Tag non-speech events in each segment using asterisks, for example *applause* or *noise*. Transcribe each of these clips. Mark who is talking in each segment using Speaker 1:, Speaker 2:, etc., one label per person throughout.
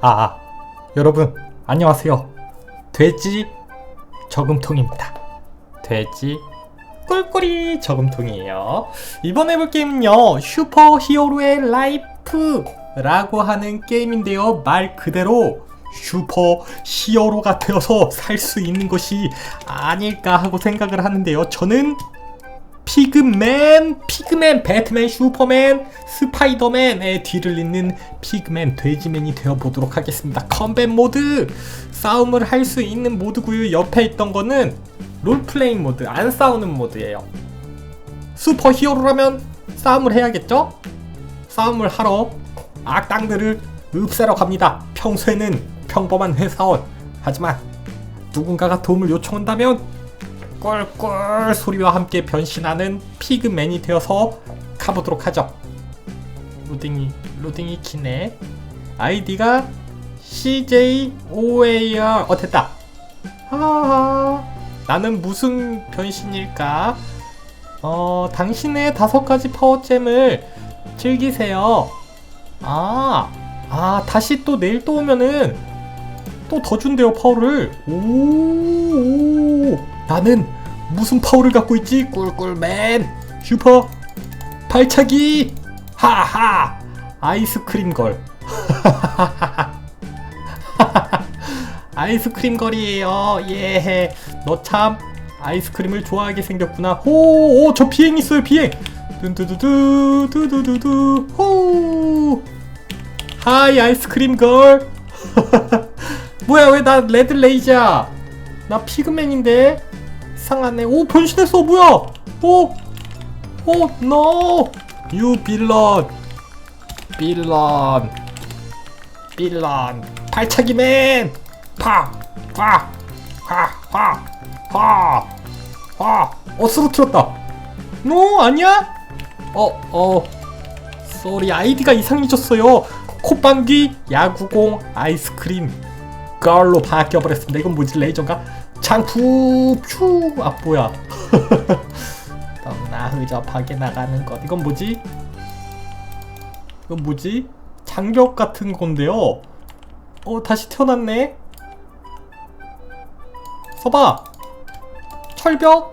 Speaker 1: 아, 여러분, 안녕하세요. 돼지 저금통입니다. 돼지 꿀꿀이 저금통이에요. 이번 해볼 게임은요, 슈퍼 히어로의 라이프 라고 하는 게임인데요. 말 그대로 슈퍼 히어로가 되어서 살 수 있는 것이 아닐까 하고 생각을 하는데요. 저는 피그맨, 피그맨, 배트맨, 슈퍼맨, 스파이더맨의 뒤를 잇는 피그맨, 돼지맨이 되어보도록 하겠습니다. 컴뱃 모드! 싸움을 할 수 있는 모드고요. 옆에 있던 거는 롤플레잉 모드, 안 싸우는 모드예요. 슈퍼 히어로라면 싸움을 해야겠죠? 싸움을 하러 악당들을 흡사러 갑니다. 평소에는 평범한 회사원. 하지만 누군가가 도움을 요청한다면 꿀꿀 소리와 함께 변신하는 피그맨이 되어서 가보도록 하죠. 로딩이 로딩이 기네. 아이디가 CJOAR 어 됐다. 하하 나는 무슨 변신일까? 어 당신의 다섯 가지 파워잼을 즐기세요. 아, 아 다시 또 내일 또 오면은 또 더 준대요 파워를. 오, 오. 나는 무슨 파워를 갖고 있지? 꿀꿀맨! 슈퍼 발차기! 하하! 아이스크림 걸. *laughs* 아이스크림 걸이에요. 예너 참 아이스크림을 좋아하게 생겼구나. 호오 저 비행 있어요 비행! 둔두두두 두두두두 호! 하이 아이스크림 걸! *laughs* 뭐야 왜 나 레드 레이저야? 나 피그맨인데 이상하네 오 변신했어 뭐야 오 오, 노! 유 빌런! 빌런! 빌런! 발차기맨! 파! 파! 파! 파! 파! 파! 어, 쓰러뜨렸다! 노, 아니야? 어, 어. 쏘리, 아이디가 이상해졌어요. 콧방귀, 야구공, 아이스크림. 걸로 바뀌어버렸습니다. 이건 뭐지, 레이저인가? 장풍, 퓨! 아, 뭐야. 너무나 흐접하게 나가는 것. 이건 뭐지? 이건 뭐지? 장벽 같은 건데요. 어, 다시 태어났네. 써봐. 철벽.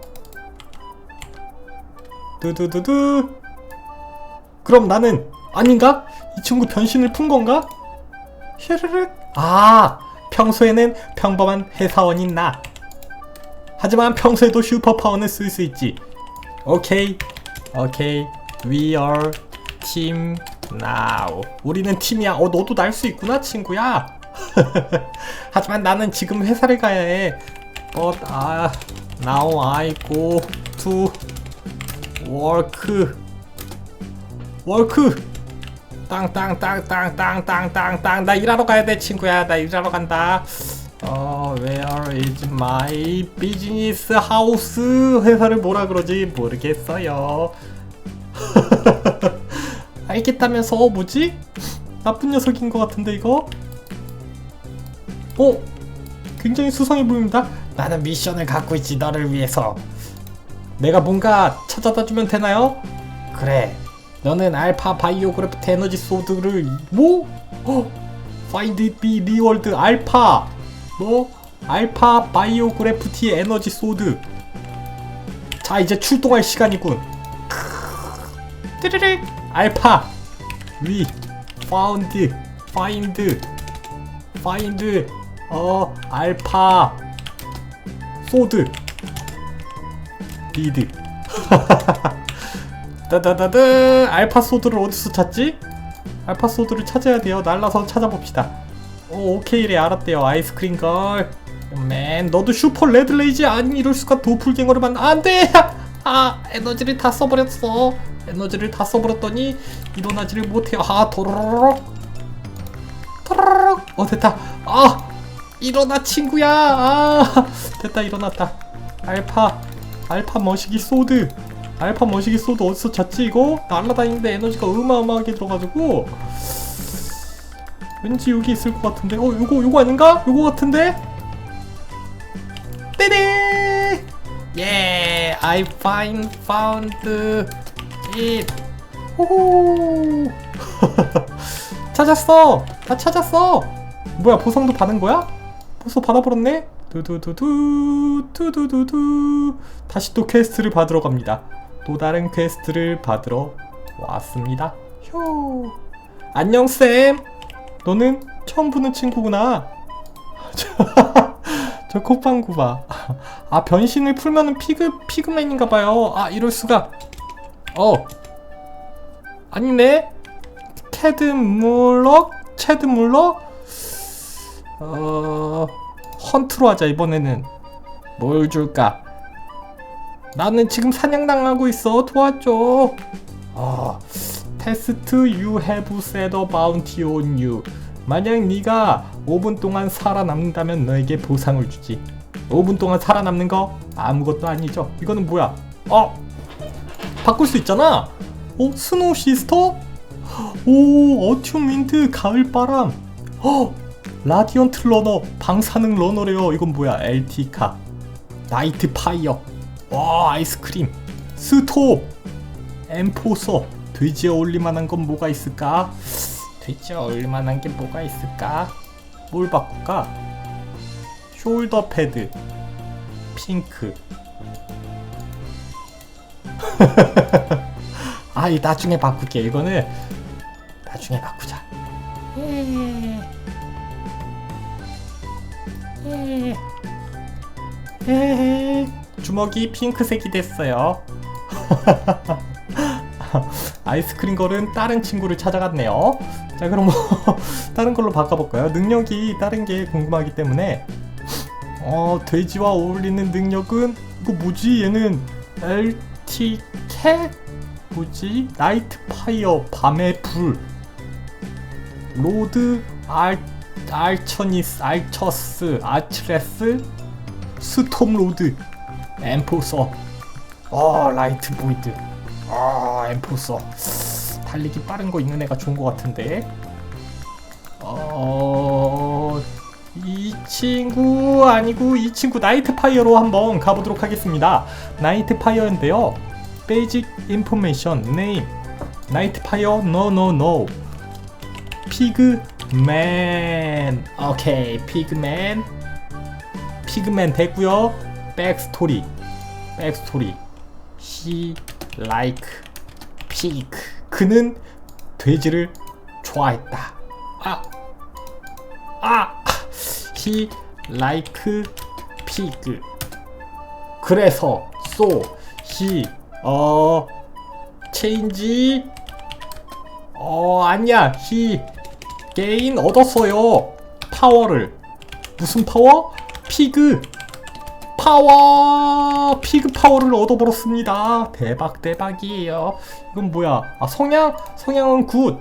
Speaker 1: 두두두두. 그럼 나는 아닌가? 이 친구 변신을 푼 건가? 휘르륵. 아, 평소에는 평범한 회사원인 나. 하지만 평소에도 슈퍼파워는 쓸 수 있지. 오케이, 오케이. We are team now. 우리는 팀이야. 어, 너도 날 수 있구나, 친구야. *laughs* 하지만 나는 지금 회사를 가야 해. But uh, now I go to work. work. 땅땅땅땅땅땅땅땅 나 일하러 가야 돼 친구야 나 일하러 간다 어 where is my business house? 회사를 뭐라 그러지? 모르겠어요. *laughs* 알겠다면서? 어, 뭐지? 나쁜 녀석인 것 같은데 이거? 어? 굉장히 수상해 보입니다. 나는 미션을 갖고 있지 너를 위해서. 내가 뭔가 찾아다 주면 되나요? 그래. 너는 알파 바이오 그래프트 에너지 소드를 뭐? 어? Find it be 리월드 알파 뭐? 알파 바이오 그래프티 에너지 소드. 자 이제 출동할 시간이군. 띠르륵 알파. 위. 파운드. 파인드. 파인드. 어 알파. 소드. 리드. *laughs* 따다다다 알파 소드를 어디서 찾지? 알파 소드를 찾아야 돼요. 날라서 찾아봅시다 오 오케이래 알았대요. 아이스크림 걸 맨 너도 슈퍼 레드레이지 아니 이럴 수가 도플갱어를 만나. 안돼! 아 에너지를 다 써버렸어. 에너지를 다 써버렸더니 일어나지를 못해요. 아 도로로록. 도로로록. 어 됐다. 아 일어나 친구야. 아 됐다 일어났다. 알파 알파 머시기 소드. 알파 머시기 소드 어디서 찾지 이거? 날라다니는데 에너지가 어마어마하게 들어가지고 왠지 여기 있을 것 같은데? 어 요거 요거 아닌가? 요거 같은데? 떼네 예 I find found it. 호호! *laughs* 찾았어! 나 찾았어! 뭐야 보상도 받은 거야? 벌써 받아버렸네? 두두두두 두두두두. 다시 또 퀘스트를 받으러 갑니다. 또 다른 퀘스트를 받으러 왔습니다. 휴! 안녕 쌤 너는 처음 보는 친구구나. *laughs* 저, 저 콧방구 봐아 변신을 풀면은 피그 피그맨인가봐요. 아 이럴수가. 어. 아니네. 테드 물럭? 체드 물럭? 어 헌트로 하자 이번에는. 뭘 줄까? 나는 지금 사냥당하고 있어. 도와줘. 아 테스트 you have set a bounty on you 만약 네가 5분 동안 살아남는다면 너에게 보상을 주지. 5분 동안 살아남는 거 아무것도 아니죠. 이거는 뭐야? 어? 바꿀 수 있잖아. 어? 스노우 시스터? 오 어튜 민트 가을바람. 어? 라디언트 러너 방사능 러너래요. 이건 뭐야? LT카. 나이트 파이어. 와 아이스크림. 스톱 엠포서 돼지에 어울릴만한 건 뭐가 있을까 돼지에 어울릴만한 게 뭐가 있을까 뭘 바꿀까 숄더 패드 핑크 *laughs* 아이 나중에 바꿀게 이거는 나중에 바꾸자 예. 예. 예. 주먹이 핑크색이 됐어요. *laughs* *laughs* 아이스크림 걸은 다른 친구를 찾아갔네요. 자 그럼 뭐 *laughs* 다른 걸로 바꿔볼까요? 능력이 다른 게 궁금하기 때문에 어 돼지와 어울리는 능력은 이거 뭐지? 얘는 LTK 뭐지? 나이트 파이어 밤의 불 로드 알 알처니스 알처스 아츠레스 스톰 로드 엠포서 어 라이트 보이드 아 엠포서 달리기 빠른 거 있는 애가 좋은 것 같은데. 어 이 친구 아니고 이 친구 나이트 파이어로 한번 가보도록 하겠습니다. 나이트 파이어인데요. 베이직 인포메이션 네임 나이트 파이어 노노노 피그맨 오케이 피그맨 피그맨 됐고요. 백스토리 백스토리 he like pig 그는 돼지를 좋아했다. 아 아! he like pig. 그래서 so he 어 change 어 아니야. he 게인 얻었어요. 파워를. 무슨 파워? 피그 파워! 피그 파워를 얻어버렸습니다. 대박 대박이에요. 이건 뭐야? 아 성향? 성향은 굿.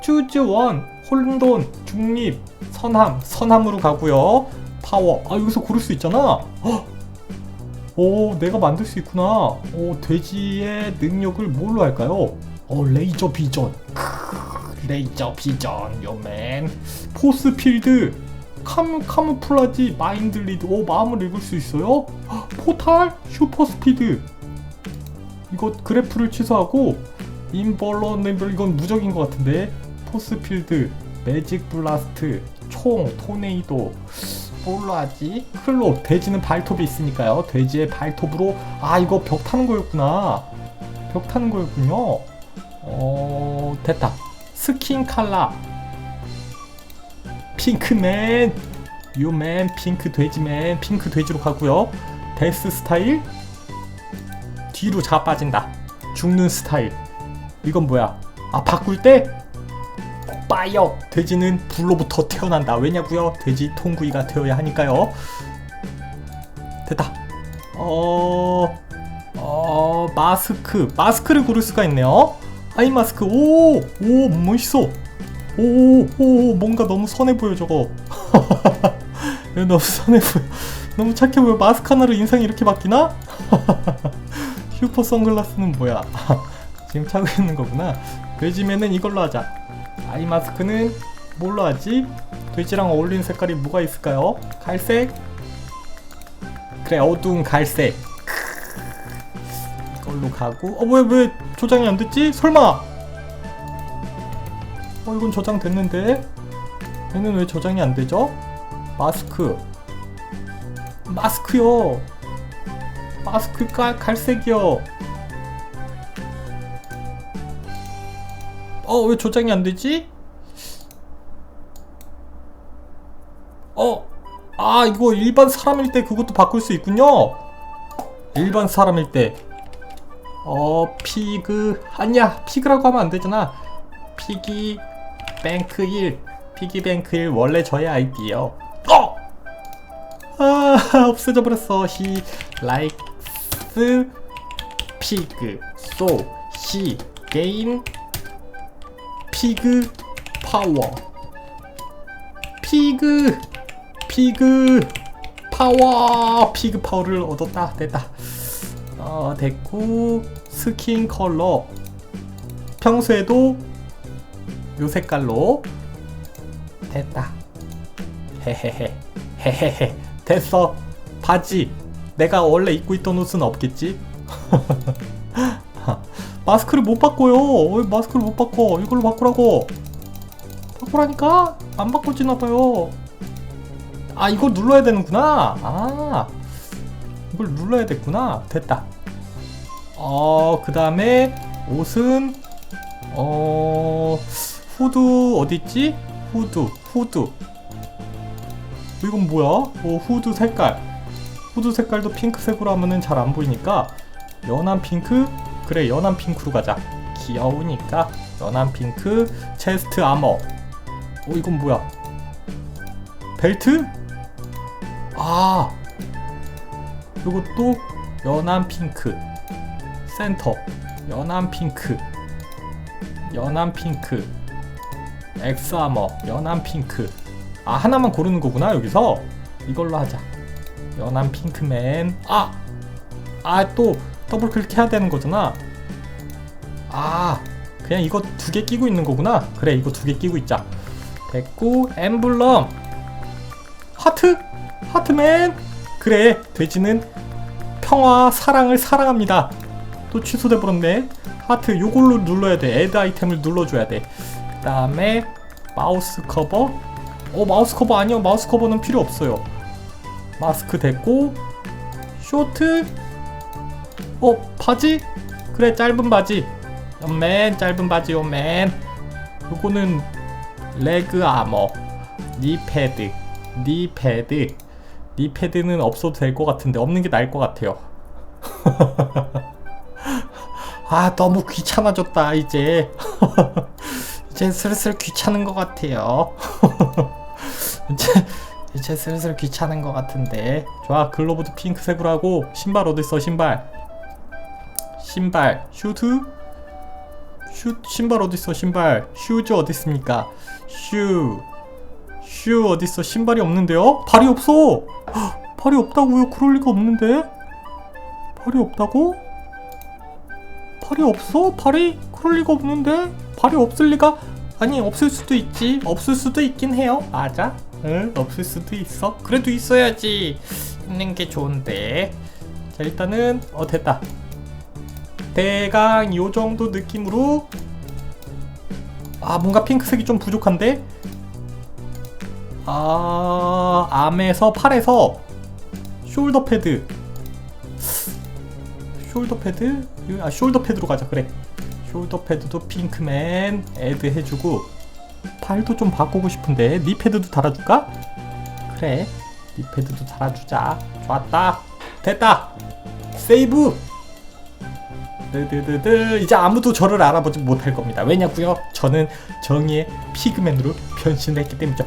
Speaker 1: 추즈 원 혼돈 중립 선함. 선함으로 가고요. 파워. 아 여기서 고를 수 있잖아. 헉! 오 내가 만들 수 있구나. 오 돼지의 능력을 뭘로 할까요? 어 레이저 비전. 크으, 레이저 비전. 요맨. 포스 필드 카무 카무플라지 마인드 리드. 오 마음을 읽을 수 있어요? 헉, 포탈 슈퍼 스피드. 이거 그래프를 취소하고 인벌러네블 이건 무적인 것 같은데. 포스 필드 매직 블라스트 총 토네이도. 하지? 클로 돼지는 발톱이 있으니까요. 돼지의 발톱으로. 아 이거 벽 타는 거였구나. 벽 타는 거였군요. 어 됐다. 스킨 칼라 핑크맨. 유맨 핑크 돼지맨 핑크 돼지로 가고요. 데스 스타일? 뒤로 자 빠진다. 죽는 스타일. 이건 뭐야? 아 바꿀 때? 파이어 돼지는 불로부터 태어난다. 왜냐고요? 돼지 통구이가 되어야 하니까요. 됐다. 어... 어... 마스크. 마스크를 고를 수가 있네요. 아이 마스크. 오! 오 멋있어 오, 오, 뭔가 너무 선해 보여 저거. *laughs* 너무 선해 보여. 너무 착해 보여. 마스크 하나로 인상이 이렇게 바뀌나? *laughs* 슈퍼 선글라스는 뭐야? *laughs* 지금 차고 있는 거구나. 돼지면은 이걸로 하자. 아이 마스크는 뭘로 하지? 돼지랑 어울리는 색깔이 뭐가 있을까요? 갈색? 그래 어두운 갈색. 이걸로 가고. 어왜왜 조장이 안 됐지? 설마? 어 이건 저장 됐는데 얘는 왜 저장이 안 되죠? 마스크 마스크요 마스크 깔 갈색이요 어 왜 저장이 안 되지? 어, 아 이거 일반 사람일 때 그것도 바꿀 수 있군요. 일반 사람일 때, 어 피그 아니야 피그라고 하면 안 되잖아. 피기 뱅크 1, 피기 뱅크 1 원래 저의 아이디요. 어, 아 없어져 버렸어. He likes pig, so he gain 피그 파워. 피그 피그 파워 피그 파워를 얻었다 됐다 어 됐고 스킨 컬러 평소에도 요 색깔로. 됐다. 헤헤헤. 헤헤헤. 됐어. 바지. 내가 원래 입고 있던 옷은 없겠지? *laughs* 마스크를 못 바꿔요. 왜 마스크를 못 바꿔. 이걸로 바꾸라고. 바꾸라니까? 안 바꿔지나 봐요. 아 이걸 눌러야 되는구나. 아 이걸 눌러야 됐구나. 됐다. 어그 다음에 옷은 어 후드 어딨지? 후드 후드 이건 뭐야? 어 후드 색깔. 후드 색깔도 핑크색으로 하면은 잘 안 보이니까 연한 핑크? 그래 연한 핑크로 가자. 귀여우니까 연한 핑크 체스트 아머. 어 이건 뭐야? 벨트? 아 이것도 연한 핑크. 센터. 연한 핑크. 연한 핑크 엑스아머 연한 핑크. 아 하나만 고르는 거구나 여기서? 이걸로 하자. 연한 핑크맨. 아! 아 또 더블 클릭해야 되는 거잖아. 아 그냥 이거 두 개 끼고 있는 거구나. 그래 이거 두 개 끼고 있자. 됐고 엠블럼. 하트? 하트맨? 그래 돼지는 평화 사랑을 사랑합니다. 또 취소돼 버렸네. 하트 요걸로 눌러야 돼. 애드 아이템을 눌러줘야 돼그 다음에 마우스 커버? 어 마우스 커버 아니요. 마우스 커버는 필요 없어요. 마스크 됐고 쇼트. 어 바지? 그래 짧은 바지. 연맨 짧은 바지 요맨. 요거는 레그 아머. 니 패드. 니 패드. 니 패드는 없어도 될 것 같은데 없는 게 나을 것 같아요. *laughs* 아 너무 귀찮아졌다 이제 *laughs* 이제 슬슬 귀찮은 것 같아요. *laughs* 이제 이제 슬슬 귀찮은 것 같은데. 좋아 글로브도 핑크색으로 하고 신발 어딨어 신발? 신발 슈트? 슈 신발 어딨어 신발? 슈즈 어딨습니까? 슈 슈 어딨어? 신발이 없는데요? 발이 없어! 헉, *gasps* 발이 없다고요? 그럴 리가 없는데? 발이 없다고? 발이 없어? 발이? 그럴 리가 없는데 발이 없을 리가? 아니 없을 수도 있지. 없을 수도 있긴 해요. 맞아? 응 없을 수도 있어. 그래도 있어야지. 있는 게 좋은데. 자 일단은 어 됐다. 대강 요 정도 느낌으로. 아 뭔가 핑크색이 좀 부족한데? 아 암에서 팔에서. 숄더 패드. 숄더 패드? 아 숄더 패드로 가자. 그래 숄더 패드도 핑크맨 애드 해주고 팔도 좀 바꾸고 싶은데 니 패드도 달아줄까? 그래 니 패드도 달아주자. 좋았다. 됐다. 세이브. 드드드드. 이제 아무도 저를 알아보지 못할 겁니다. 왜냐고요? 저는 정의의 피그맨으로 변신을 했기 때문이죠.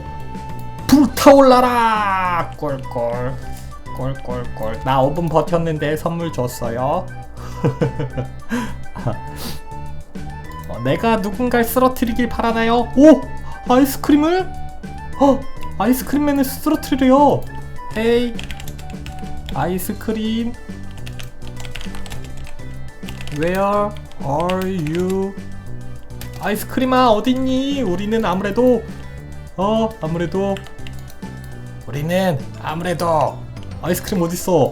Speaker 1: 불타올라라! 꼴꼴. 꼴꼴꼴. 나 5분 버텼는데 선물 줬어요. 어, *laughs* 내가 누군가를 쓰러뜨리길 바라나요? 오! 아이스크림을? 어! 아이스크림맨을 쓰러뜨리래요 헤이 아이스크림 Where are you? 아이스크림아 어딨니? 우리는 아무래도 어 아무래도 우리는 아무래도 아이스크림 어딨어?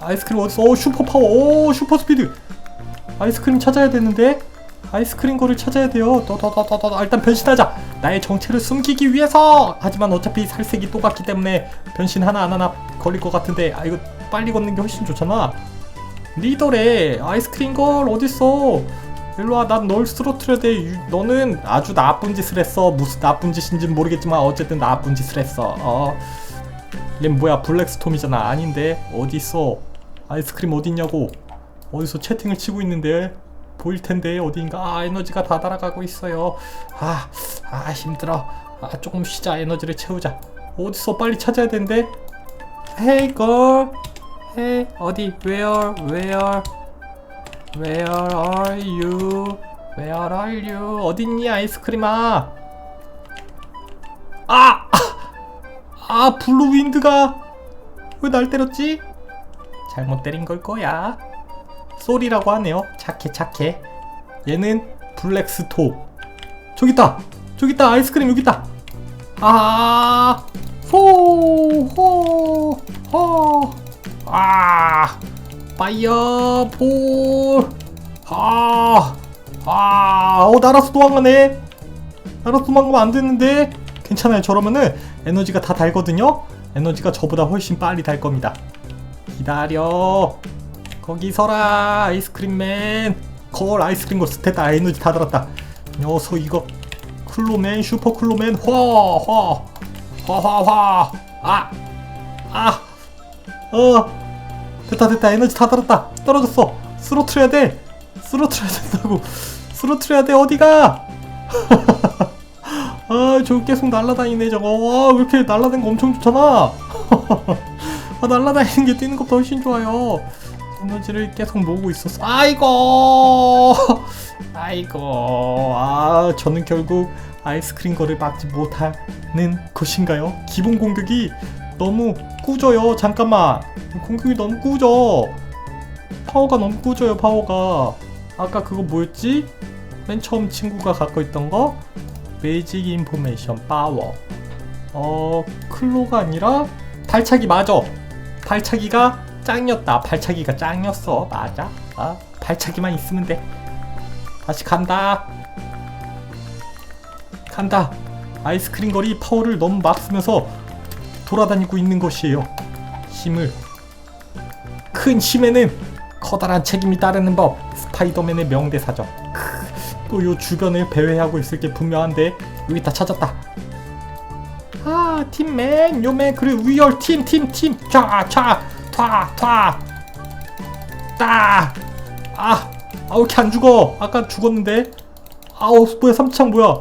Speaker 1: 아이스크림 어딨어? 오 슈퍼 파워 오 슈퍼 스피드 아이스크림 찾아야 되는데 아이스크림 거를 찾아야 돼요. 더더더더더 일단 변신하자. 나의 정체를 숨기기 위해서. 하지만 어차피 살색이 똑같기 때문에 변신 하나 안 하나 걸릴 것 같은데. 아 이거 빨리 걷는 게 훨씬 좋잖아. 리더래. 아이스크림 걸 어딨어? 일로와. 난 널 쓰러트려야 돼. 유- 너는 아주 나쁜 짓을 했어. 무슨 나쁜 짓인지는 모르겠지만 어쨌든 나쁜 짓을 했어. 어. 얘 뭐야. 블랙스톰이잖아. 아닌데. 어딨어? 아이스크림 어딨냐고 어디서 채팅을 치고 있는데 보일 텐데 어디인가. 아 에너지가 다 날아가고 있어요. 아, 아 힘들어. 아 조금 쉬자. 에너지를 채우자. 어딨어 빨리 찾아야 되는데 Hey girl. 어디? Where where? Where are you? Where are you? 어딨니 아이스크림아? 아! 아 블루 윈드가 왜 날 때렸지? 잘못 때린 걸 거야 쏘리라고 하네요 착해 착해 얘는 블랙스톱 저기 있다 저기 있다 아이스크림 여기 있다 아 호 호 호 아 파이어 볼 아, 아, 어, 날아서 도망가네. 날아서 도망가면 안 되는데. 괜찮아요. 저러면은 에너지가 다 달거든요. 에너지가 저보다 훨씬 빨리 달 겁니다. 기다려. 거기 서라, 아이스크림맨. 걸 아이스크림 걸 스테다 에너지 다 달았다. 녀석 이거 클로맨, 슈퍼 클로맨, 화, 화, 화, 화, 화. 아, 아, 어. 됐다 됐다 에너지 다 달았다 떨어졌어 쓰러트려야 돼 쓰러트려야 된다고 쓰러트려야 돼 어디가 *laughs* 아 저 계속 날라다니네 저거 와 왜 이렇게 날라다니는 거 엄청 좋잖아 *laughs* 아 날라다니는 게 뛰는 것보다 훨씬 좋아요 에너지를 계속 모으고 있었어 아이고! *laughs* 아이고! 아 저는 결국 아이스크림 거를 막지 못하는 것인가요? 기본 공격이 너무 꾸져요. 잠깐만. 공격이 너무 꾸져. 파워가 너무 꾸져요 파워가. 아까 그거 뭐였지? 맨 처음 친구가 갖고 있던 거? 매직 인포메이션 파워 어 클로가 아니라 발차기 맞아. 발차기가 짱이었다. 발차기가 짱이었어. 맞아. 아 발차기만 있으면 돼. 다시 간다. 간다. 아이스크림 거리 파워를 너무 막 쓰면서 돌아다니고 있는 것이에요. 힘을. 큰 힘에는 커다란 책임이 따르는 법. 스파이더맨의 명대사죠. 또 요 주변을 배회하고 있을 게 분명한데 여기 다 찾았다. 아 팀맨 요맨 그래 위얼 팀 팀팀. 쫙쫙 쏴쏴따아 아, 왜 이렇게 안 죽어? 아까 죽었는데. 아우 뭐야 삼창 뭐야?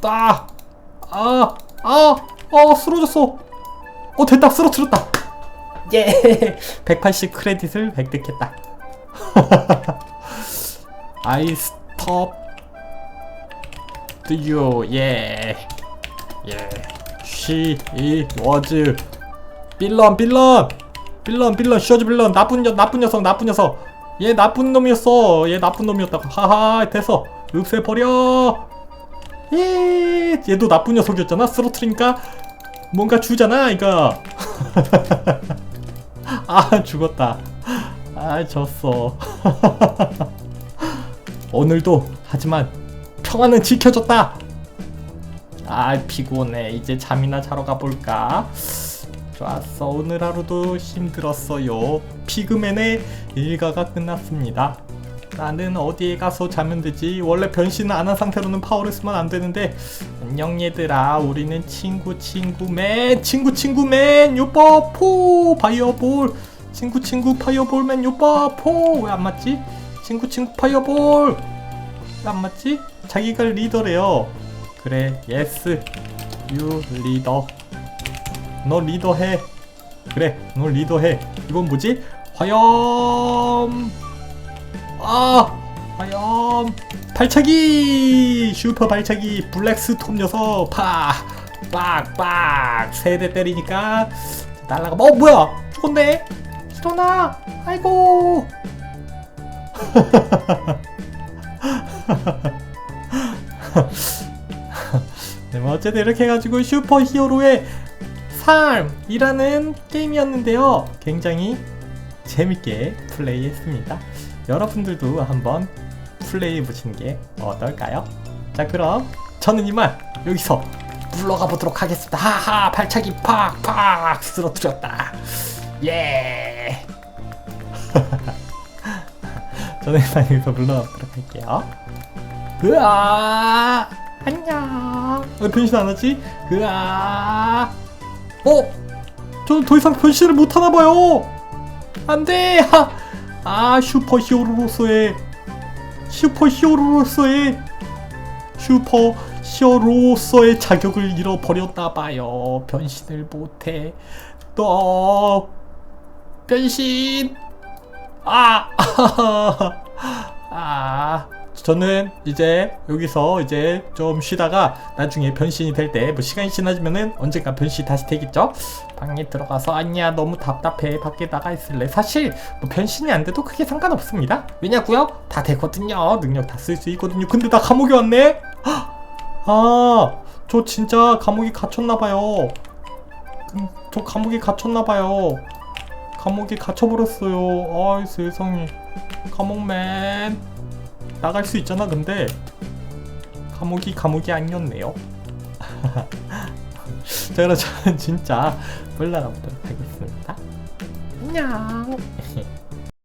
Speaker 1: 따아아아 어, 쓰러졌어. 어 됐다 쓰러뜨렸다. 예. *laughs* 180 크레딧을 획득했다. *laughs* I stop you. 예. 예. She was. 빌런 빌런 빌런 빌런 셔즈 빌런. 나쁜 녀 나쁜 녀석 나쁜 녀석. 얘 나쁜 놈이었어. 얘 나쁜 놈이었다고. 하하 됐어. 없애버려. 예. 얘도 나쁜 녀석이었잖아. 쓰러트리니까 뭔가 주잖아 이거. *laughs* 아 죽었다. 아 졌어. *laughs* 오늘도 하지만 평화는 지켜졌다. 아 피곤해. 이제 잠이나 자러 가볼까 좋았어. 오늘 하루도 힘들었어요. 피그맨의 일가가 끝났습니다. 나는 어디에 가서 자면 되지? 원래 변신을 안 한 상태로는 파워를 쓰면 안 되는데 안녕 얘들아. 우리는 친구 친구맨 친구 친구맨 요빠 포 파이어볼. 친구 친구 파이어볼맨 요빠 포왜 안 맞지? 친구 친구 파이어볼. 왜 안 맞지? 자기가 리더래요. 그래 예스. 유 리더 너 리더해. 그래 너 리더해. 이건 뭐지? 화염. 아 화염. 발차기. 슈퍼 발차기. 블랙스톰 녀석. 파. 빡빡. 세대 때리니까 날라가. 어 뭐야? 죽었네. 일어나. 아이고. *laughs* 네, 뭐 어쨌든 이렇게 해가지고 슈퍼 히어로의 삶이라는 게임이었는데요. 굉장히 재밌게 플레이했습니다. 여러분들도 한번 플레이해 보시는 게 어떨까요? 자, 그럼 저는 이만 여기서 물러가 보도록 하겠습니다. 하하 발차기 팍팍 쓰러뜨렸다. 예. *laughs* 저는 일단 여기서 물러가 보도록 할게요. 으아 안녕. 왜 변신 안 하지? 으아. 어? 저는 더 이상 변신을 못 하나 봐요. 안 돼. 아, 아 슈퍼 히어로로서의 슈퍼 히어로로서의 슈퍼 히어로로서의 자격을 잃어버렸나 봐요. 변신을 못해. 또 변신. 아, *laughs* 아, 저는 이제 여기서 이제 좀 쉬다가 나중에 변신이 될 때 뭐 시간이 지나지면은 언젠가 변신 다시 되겠죠? 방에 들어가서 아니야 너무 답답해. 밖에 나가 있을래? 사실 뭐 변신이 안 돼도 크게 상관없습니다. 왜냐고요? 다 되거든요. 능력 다 쓸 수 있거든요. 근데 나 감옥에 왔네? 아저 진짜 감옥에 갇혔나봐요. 음, 저 감옥에 갇혔나봐요. 감옥에 갇혀버렸어요. 아이 세상에. 감옥맨 나갈 수 있잖아 근데. 감옥이 감옥이 아니었네요. *laughs* 자 그럼 저는 진짜 보도록 하겠습니다. 안녕 *laughs*